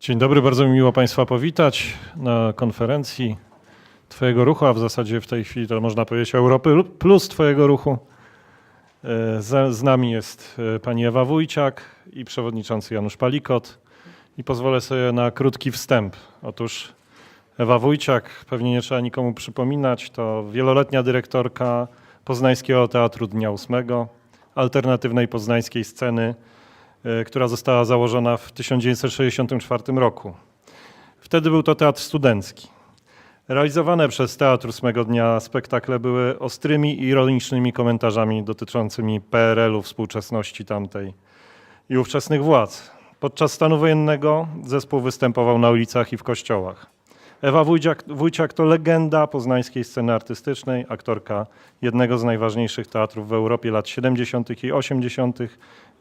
Dzień dobry, bardzo mi miło Państwa powitać na konferencji Twojego ruchu, a w zasadzie w tej chwili to można powiedzieć Europy plus Twojego ruchu. E, Z, nami jest e, pani Ewa Wójciak i przewodniczący Janusz Palikot. I pozwolę sobie na krótki wstęp. Otóż Ewa Wójciak, pewnie nie trzeba nikomu przypominać, to wieloletnia dyrektorka Poznańskiego Teatru Dnia Ósmego, alternatywnej poznańskiej sceny, która została założona w 1964 roku. Wtedy był to teatr studencki. Realizowane przez Teatr Ósmego Dnia spektakle były ostrymi i ironicznymi komentarzami dotyczącymi PRL-u, współczesności tamtej i ówczesnych władz. Podczas stanu wojennego zespół występował na ulicach i w kościołach. Ewa Wójciak, Wójciak to legenda poznańskiej sceny artystycznej, aktorka jednego z najważniejszych teatrów w Europie lat 70. i 80.,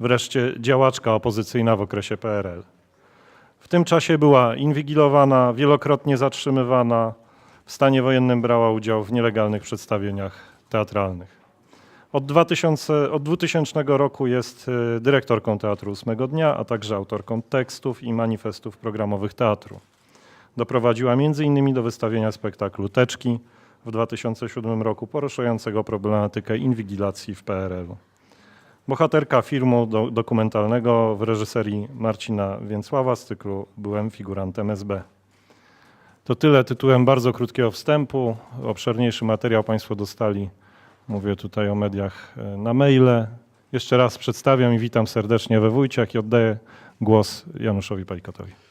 wreszcie działaczka opozycyjna w okresie PRL. W tym czasie była inwigilowana, wielokrotnie zatrzymywana, w stanie wojennym brała udział w nielegalnych przedstawieniach teatralnych. Od 2000, od 2000 roku jest y, dyrektorką Teatru Ósmego Dnia, a także autorką tekstów i manifestów programowych teatru. Doprowadziła m.in. do wystawienia spektaklu Teczki w 2007 roku poruszającego problematykę inwigilacji w PRL-u. Bohaterka filmu do, dokumentalnego w reżyserii Marcina Więcława z cyklu Byłem figurantem SB. To tyle tytułem bardzo krótkiego wstępu. Obszerniejszy materiał Państwo dostali. Mówię tutaj o mediach e, na maile. Jeszcze raz przedstawiam i witam serdecznie we Wójciak i oddaję głos Januszowi Palikotowi.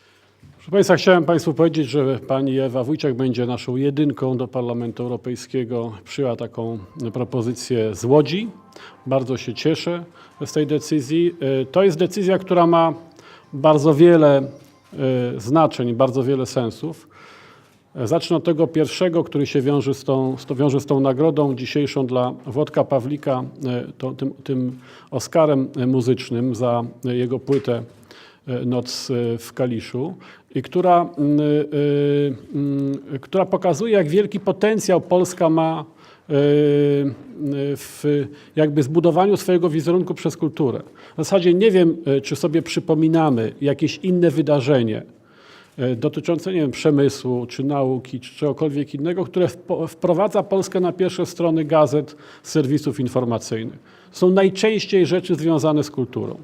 Proszę Państwa, chciałem Państwu powiedzieć, że Pani Ewa Wójciak będzie naszą jedynką do Parlamentu Europejskiego. Przyjęła taką propozycję z Łodzi. Bardzo się cieszę z tej decyzji. E, To jest decyzja, która ma bardzo wiele e, znaczeń, bardzo wiele sensów. E, Zacznę od tego pierwszego, który się wiąże z tą, wiąże z tą nagrodą dzisiejszą dla Włodka Pawlika, to, tym, tym Oscarem muzycznym za jego płytę Noc w Kaliszu która, mm, y, mm, która pokazuje, jak wielki potencjał Polska ma y, y, w jakby zbudowaniu swojego wizerunku przez kulturę. W zasadzie nie wiem, y, czy sobie przypominamy jakieś inne wydarzenie y, dotyczące nie wiem, przemysłu, czy nauki, czy czegokolwiek innego, które wprowadza Polskę na pierwsze strony gazet, serwisów informacyjnych. Są najczęściej rzeczy związane z kulturą.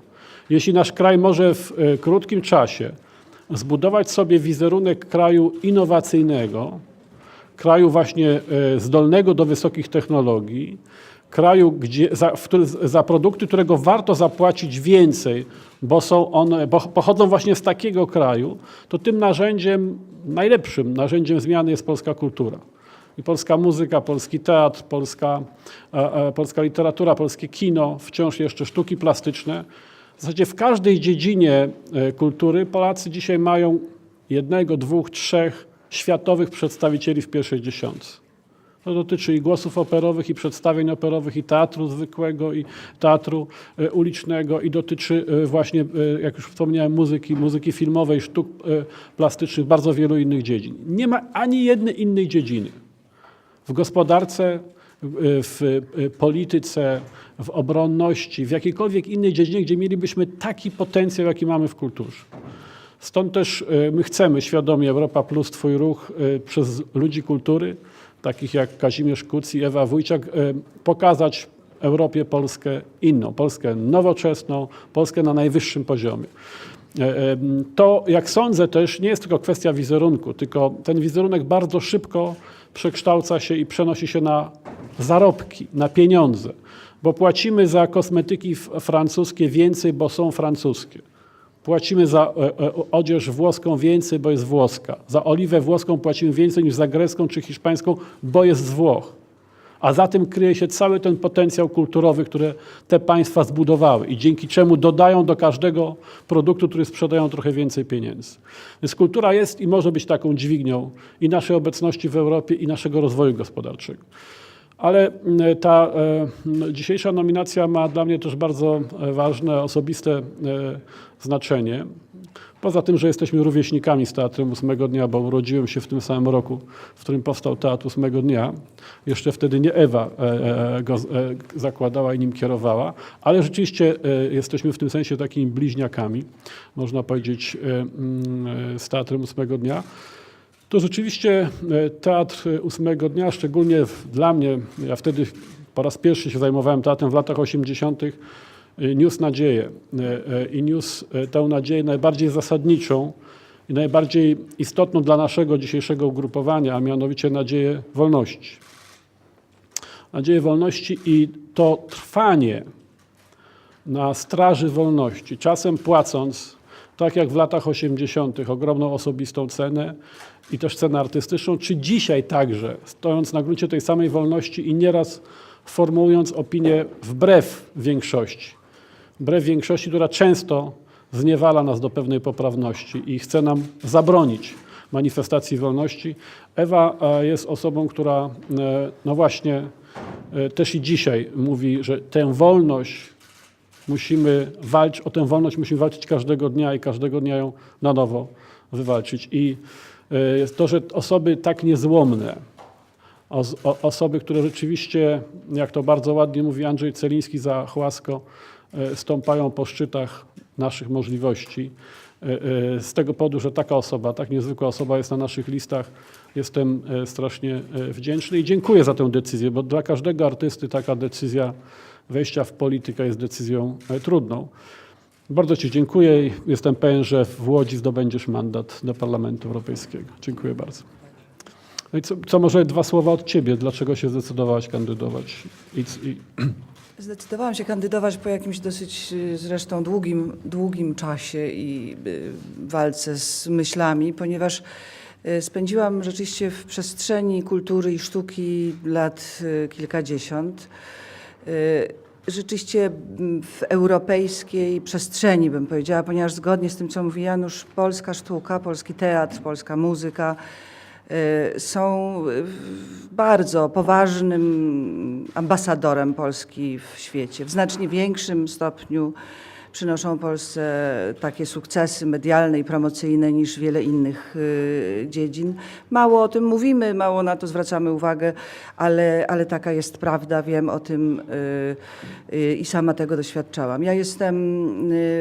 Jeśli nasz kraj może w y, krótkim czasie zbudować sobie wizerunek kraju innowacyjnego, kraju właśnie e, zdolnego do wysokich technologii, kraju, gdzie, za, za produkty, którego warto zapłacić więcej, bo, są one, bo pochodzą właśnie z takiego kraju, to tym narzędziem, najlepszym narzędziem zmiany jest polska kultura. I polska muzyka, polski teatr, polska, e, e, polska literatura, polskie kino, wciąż jeszcze sztuki plastyczne. W zasadzie w każdej dziedzinie e, kultury Polacy dzisiaj mają jednego, dwóch, trzech światowych przedstawicieli w pierwszej dziesiątce. To dotyczy i głosów operowych, i przedstawień operowych, i teatru zwykłego, i teatru e, ulicznego, i dotyczy e, właśnie, jak już wspomniałem, muzyki, muzyki filmowej, sztuk plastycznych, bardzo wielu innych dziedzin. Nie ma ani jednej innej dziedziny w gospodarce, w w polityce, w obronności, w jakiejkolwiek innej dziedzinie, gdzie mielibyśmy taki potencjał, jaki mamy w kulturze. Stąd też e, my chcemy świadomie Europa Plus, Twój ruch e, przez ludzi kultury, takich jak Kazimierz Kuc i Ewa Wójciak, e, pokazać Europie Polskę inną, Polskę nowoczesną, Polskę na najwyższym poziomie. E, e, To, jak sądzę, też nie jest tylko kwestia wizerunku, tylko ten wizerunek bardzo szybko przekształca się i przenosi się na zarobki, na pieniądze, bo płacimy za kosmetyki francuskie więcej, bo są francuskie. Płacimy za e, e, odzież włoską więcej, bo jest włoska. Za oliwę włoską płacimy więcej niż za grecką czy hiszpańską, bo jest z Włoch. A za tym kryje się cały ten potencjał kulturowy, który te państwa zbudowały i dzięki czemu dodają do każdego produktu, który sprzedają trochę więcej pieniędzy. Więc kultura jest i może być taką dźwignią i naszej obecności w Europie, i naszego rozwoju gospodarczego. Ale mm, ta e, m, dzisiejsza nominacja ma dla mnie też bardzo e, ważne, osobiste e, znaczenie. Poza tym, że jesteśmy rówieśnikami z Teatrem Ósmego Dnia, bo urodziłem się w tym samym roku, w którym powstał Teatr Ósmego Dnia. Jeszcze wtedy nie Ewa e, e, go e, zakładała i nim kierowała, ale rzeczywiście e, jesteśmy w tym sensie takimi bliźniakami, można powiedzieć, e, mm, z Teatrem Ósmego Dnia. To rzeczywiście e, Teatr Ósmego Dnia, szczególnie dla mnie, ja wtedy po raz pierwszy się zajmowałem teatrem w latach 80., y, niósł nadzieję y, i niósł tę nadzieję najbardziej zasadniczą i najbardziej istotną dla naszego dzisiejszego ugrupowania, a mianowicie nadzieję wolności. Nadzieję wolności i to trwanie na straży wolności, czasem płacąc, tak jak w latach 80., ogromną osobistą cenę i też cenę artystyczną, czy dzisiaj także, stojąc na gruncie tej samej wolności i nieraz formułując opinię wbrew większości. Wbrew większości, która często zniewala nas do pewnej poprawności i chce nam zabronić manifestacji wolności. Ewa e, jest osobą, która e, no właśnie e, też i dzisiaj mówi, że tę wolność musimy walczyć, o tę wolność musimy walczyć każdego dnia i każdego dnia ją na nowo wywalczyć. I e, to, że osoby tak niezłomne, osoby, które rzeczywiście, jak to bardzo ładnie mówi Andrzej Celiński za Chłasko, e, stąpają po szczytach naszych możliwości. E, Z tego powodu, że taka osoba, tak niezwykła osoba jest na naszych listach, jestem strasznie wdzięczny i dziękuję za tę decyzję, bo dla każdego artysty taka decyzja wejścia w politykę jest decyzją e, trudną. Bardzo Ci dziękuję i jestem pewien, że w Łodzi zdobędziesz mandat do Parlamentu Europejskiego. Dziękuję bardzo. No i co, co może dwa słowa od Ciebie? Dlaczego się zdecydowałaś kandydować? I, i, Zdecydowałam się kandydować po jakimś dosyć y, zresztą długim, długim czasie i y, walce z myślami, ponieważ y, spędziłam rzeczywiście w przestrzeni kultury i sztuki lat kilkadziesiąt. Y, Rzeczywiście w europejskiej przestrzeni, bym powiedziała, ponieważ zgodnie z tym, co mówi Janusz, polska sztuka, polski teatr, polska muzyka y, są y, bardzo poważnym ambasadorem Polski w świecie. W znacznie większym stopniu przynoszą Polsce takie sukcesy medialne i promocyjne niż wiele innych y, dziedzin. Mało o tym mówimy, mało na to zwracamy uwagę, ale, ale taka jest prawda, wiem o tym y, y, i sama tego doświadczałam. Ja jestem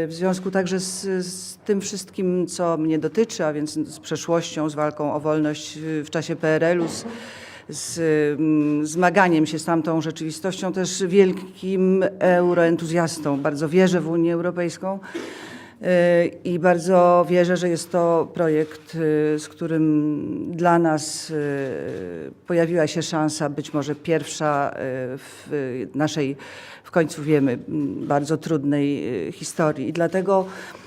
w związku także z, z tym wszystkim, co mnie dotyczy, a więc z przeszłością, z walką o wolność w czasie PRL-u, z mm, zmaganiem się z tamtą rzeczywistością, też wielkim euroentuzjastą. Bardzo wierzę w Unię Europejską y, i bardzo wierzę, że jest to projekt, y, z którym dla nas y, pojawiła się szansa, być może pierwsza w naszej, w końcu wiemy, m, bardzo trudnej historii. I dlatego Mm,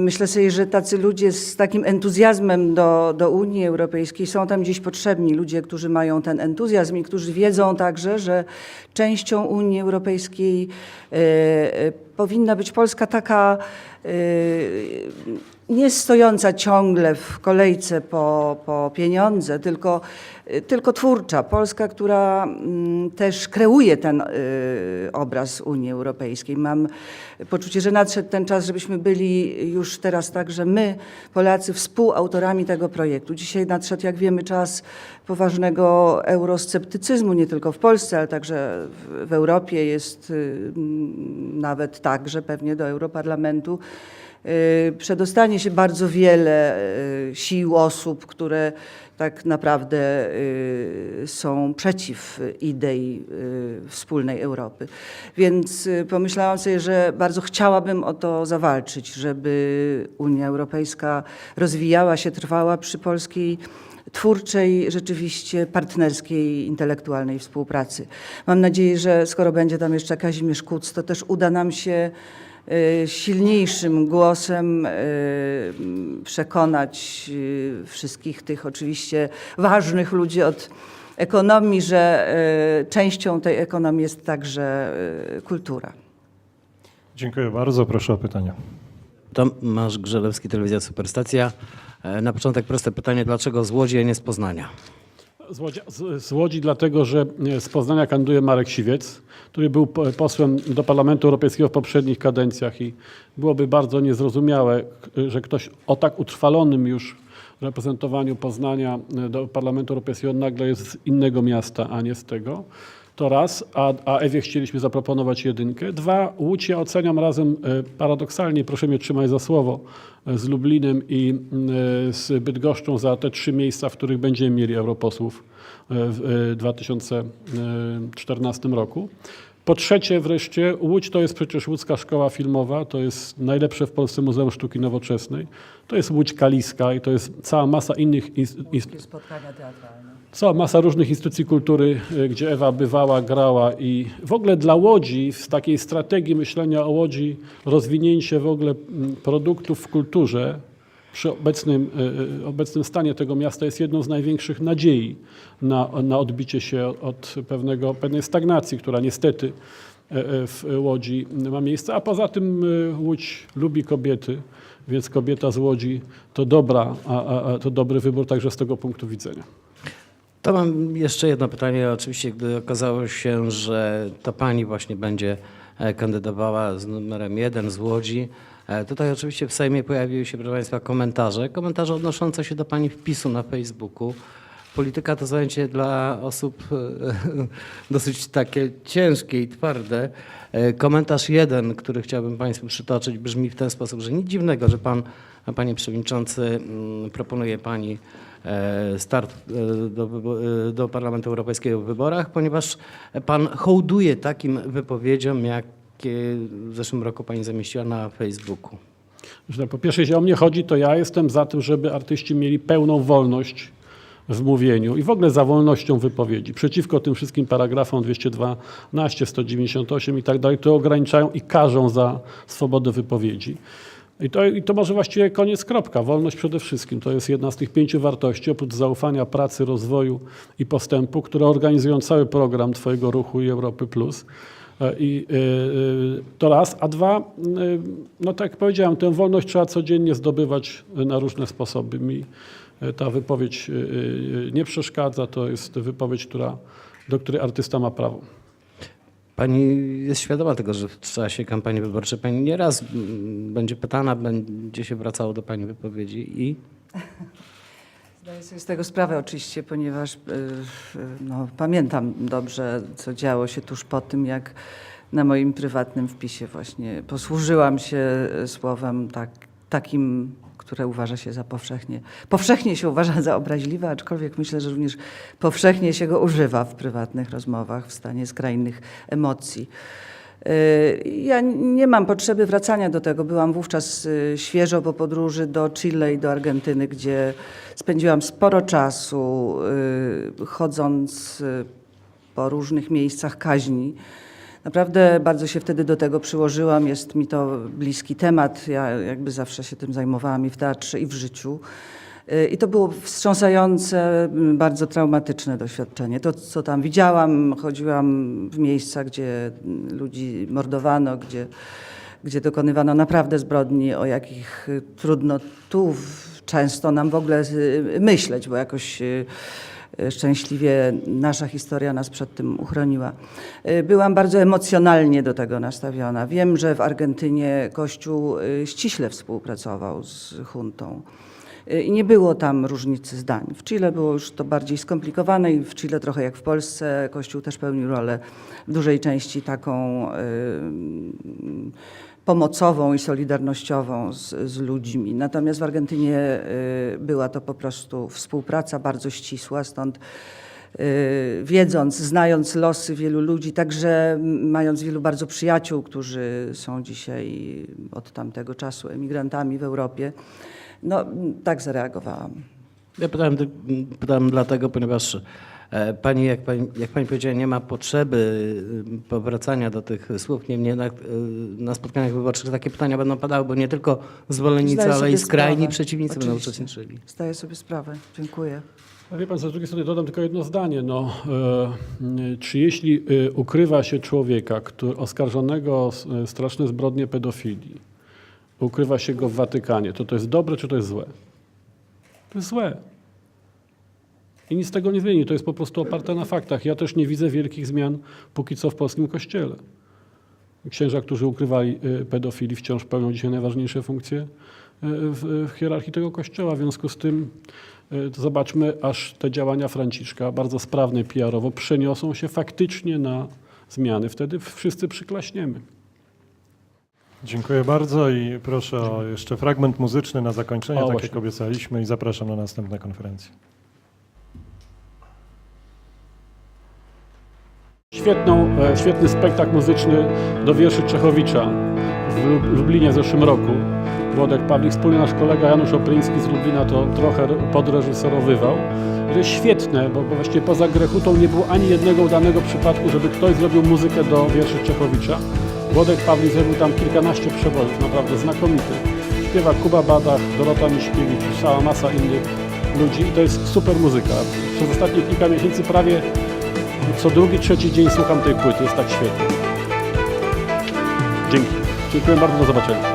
Myślę sobie, że tacy ludzie z takim entuzjazmem do, do Unii Europejskiej są tam gdzieś potrzebni. Ludzie, którzy mają ten entuzjazm i którzy wiedzą także, że częścią Unii Europejskiej e, e, powinna być Polska taka e, nie stojąca ciągle w kolejce po, po pieniądze, tylko, tylko twórcza. Polska, która mm, też kreuje ten y, obraz Unii Europejskiej. Mam poczucie, że nadszedł ten czas, żebyśmy byli już teraz także my, Polacy, współautorami tego projektu. Dzisiaj nadszedł, jak wiemy, czas poważnego eurosceptycyzmu, nie tylko w Polsce, ale także w, w Europie. Jest y, nawet tak, że pewnie do Europarlamentu y, przedostanie się bardzo wiele y, sił, osób, które tak naprawdę y, są przeciw idei y, wspólnej Europy. Więc y, pomyślałam sobie, że bardzo chciałabym o to zawalczyć, żeby Unia Europejska rozwijała się, trwała przy polskiej twórczej, rzeczywiście partnerskiej, intelektualnej współpracy. Mam nadzieję, że skoro będzie tam jeszcze Kazimierz Kuc, to też uda nam się y, silniejszym głosem y, przekonać y, wszystkich tych oczywiście ważnych ludzi od ekonomii, że y, częścią tej ekonomii jest także y, kultura. Dziękuję bardzo. Proszę o pytania. Tomasz Grzelewski, Telewizja Superstacja. E, Na początek proste pytanie, dlaczego z Łodzi, a nie z Poznania? Z Łodzi, z, Łodzi dlatego, że e, z Poznania kandyduje Marek Siwiec, który był po- posłem do Parlamentu Europejskiego w poprzednich kadencjach i byłoby bardzo niezrozumiałe, że ktoś o tak utrwalonym już reprezentowaniu Poznania e, do Parlamentu Europejskiego nagle jest z innego miasta, a nie z tego. To raz, a, a Ewie chcieliśmy zaproponować jedynkę. Dwa, Łódź ja oceniam razem e, paradoksalnie, proszę mnie trzymać za słowo, e, z Lublinem i e, z Bydgoszczą za te trzy miejsca, w których będziemy mieli europosłów w e, 2014 roku. Po trzecie wreszcie, Łódź to jest przecież Łódzka Szkoła Filmowa, to jest najlepsze w Polsce Muzeum Sztuki Nowoczesnej, to jest Łódź Kaliska i to jest cała masa innych ins- ins- Spotkania teatralne. Cała masa różnych instytucji kultury, y, gdzie Ewa bywała, grała i w ogóle dla Łodzi, z takiej strategii myślenia o Łodzi, rozwinięcie w ogóle mm, produktów w kulturze przy obecnym, y, y, obecnym stanie tego miasta jest jedną z największych nadziei na, na odbicie się od pewnego, pewnej stagnacji, która niestety w Łodzi ma miejsce. A poza tym Łódź lubi kobiety, więc kobieta z Łodzi to dobra, a, a to dobry wybór także z tego punktu widzenia. To mam jeszcze jedno pytanie. Oczywiście, gdy okazało się, że to pani właśnie będzie e, kandydowała z numerem jeden z Łodzi, e, tutaj oczywiście w Sejmie pojawiły się, proszę Państwa, komentarze. Komentarze odnoszące się do pani wpisu na Facebooku. Polityka to zajęcie dla osób e, dosyć takie ciężkie i twarde. Komentarz jeden, który chciałbym Państwu przytoczyć, brzmi w ten sposób, że nic dziwnego, że Pan, Panie Przewodniczący, mm, proponuje Pani start e, do, e, do Parlamentu Europejskiego w wyborach, ponieważ Pan hołduje takim wypowiedziom, jakie w zeszłym roku Pani zamieściła na Facebooku. Po pierwsze, jeśli o mnie chodzi, to ja jestem za tym, żeby artyści mieli pełną wolność w mówieniu i w ogóle za wolnością wypowiedzi. Przeciwko tym wszystkim paragrafom 212, 198 i tak dalej, które ograniczają i karzą za swobodę wypowiedzi. I to, I to może właściwie koniec, kropka. Wolność przede wszystkim. To jest jedna z tych pięciu wartości, oprócz zaufania, pracy, rozwoju i postępu, które organizują cały program Twojego ruchu i Europy Plus. E, I y, y, to raz, a dwa, no tak jak powiedziałem, tę wolność trzeba codziennie zdobywać na różne sposoby. Mi ta wypowiedź nie przeszkadza, to jest wypowiedź, która, do której artysta ma prawo. Pani jest świadoma tego, że w czasie kampanii wyborczej Pani nieraz mm, będzie pytana, będzie się wracało do Pani wypowiedzi i? Zdaję sobie z tego sprawę oczywiście, ponieważ y, y, no, pamiętam dobrze, co działo się tuż po tym, jak na moim prywatnym wpisie właśnie posłużyłam się y, słowem tak, takim, które uważa się za powszechnie, powszechnie się uważa za obraźliwe, aczkolwiek myślę, że również powszechnie się go używa w prywatnych rozmowach w stanie skrajnych emocji. Y, Ja nie mam potrzeby wracania do tego. Byłam wówczas y, świeżo po podróży do Chile i do Argentyny, gdzie spędziłam sporo czasu y, chodząc po różnych miejscach kaźni. Naprawdę bardzo się wtedy do tego przyłożyłam. Jest mi to bliski temat. Ja jakby zawsze się tym zajmowałam i w teatrze, i w życiu. Y, I to było wstrząsające, m, bardzo traumatyczne doświadczenie. To, co tam widziałam, chodziłam w miejsca, gdzie mm, ludzi mordowano, gdzie, gdzie dokonywano naprawdę zbrodni, o jakich y, trudno tu często nam w ogóle y, myśleć, bo jakoś y, y, szczęśliwie nasza historia nas przed tym uchroniła. Y, Byłam bardzo emocjonalnie do tego nastawiona. Wiem, że w Argentynie Kościół y, ściśle współpracował z huntą. Y, I nie było tam różnicy zdań. W Chile było już to bardziej skomplikowane i w Chile trochę jak w Polsce Kościół też pełnił rolę w dużej części taką y, pomocową i solidarnościową z, z ludźmi. Natomiast w Argentynie y, była to po prostu współpraca bardzo ścisła, stąd y, wiedząc, znając losy wielu ludzi, także mając wielu bardzo przyjaciół, którzy są dzisiaj od tamtego czasu emigrantami w Europie, no tak zareagowałam. Ja pytałem, pytałem dlatego, ponieważ pani jak, pani, jak pani powiedziała, nie ma potrzeby y, powracania do tych słów. Niemniej na, y, na spotkaniach wyborczych takie pytania będą padały, bo nie tylko zwolennicy, ale i skrajni sprawę. przeciwnicy będą Oczywiście. uczestniczyli. Zdaję sobie sprawę. Dziękuję. A wie pan, z drugiej strony dodam tylko jedno zdanie. No, e, czy jeśli e, ukrywa się człowieka, który, oskarżonego o e, straszne zbrodnie pedofilii, ukrywa się go w Watykanie, to to jest dobre czy to jest złe? To jest złe. I nic z tego nie zmieni. To jest po prostu oparte na faktach. Ja też nie widzę wielkich zmian póki co w polskim kościele. Księża, którzy ukrywali y, pedofili, wciąż pełnią dzisiaj najważniejsze funkcje y, w, hierarchii tego kościoła. W związku z tym y, zobaczmy, aż te działania Franciszka, bardzo sprawne PR-owo, przeniosą się faktycznie na zmiany. Wtedy wszyscy przyklaśniemy. Dziękuję bardzo i proszę o jeszcze fragment muzyczny na zakończenie, O, tak właśnie. jak obiecaliśmy i zapraszam na następne konferencje. Świetną, e, świetny spektakl muzyczny do wierszy Czechowicza w Lub- Lublinie w zeszłym roku. Włodek Pawlik, wspólnie nasz kolega Janusz Opryński z Lublina to trochę re- podreżyserowywał. Jest świetne, bo, bo właściwie poza Grechutą nie było ani jednego udanego przypadku, żeby ktoś zrobił muzykę do wierszy Czechowicza. Włodek Pawlik zrobił tam kilkanaście przebojów, naprawdę znakomity. Śpiewa Kuba Badach, Dorota Miśkiewicz, cała masa innych ludzi i to jest super muzyka. Przez ostatnie kilka miesięcy prawie co drugi, trzeci dzień słucham tej płyty, jest tak świetnie. Dzięki. Dziękuję bardzo, do zobaczenia.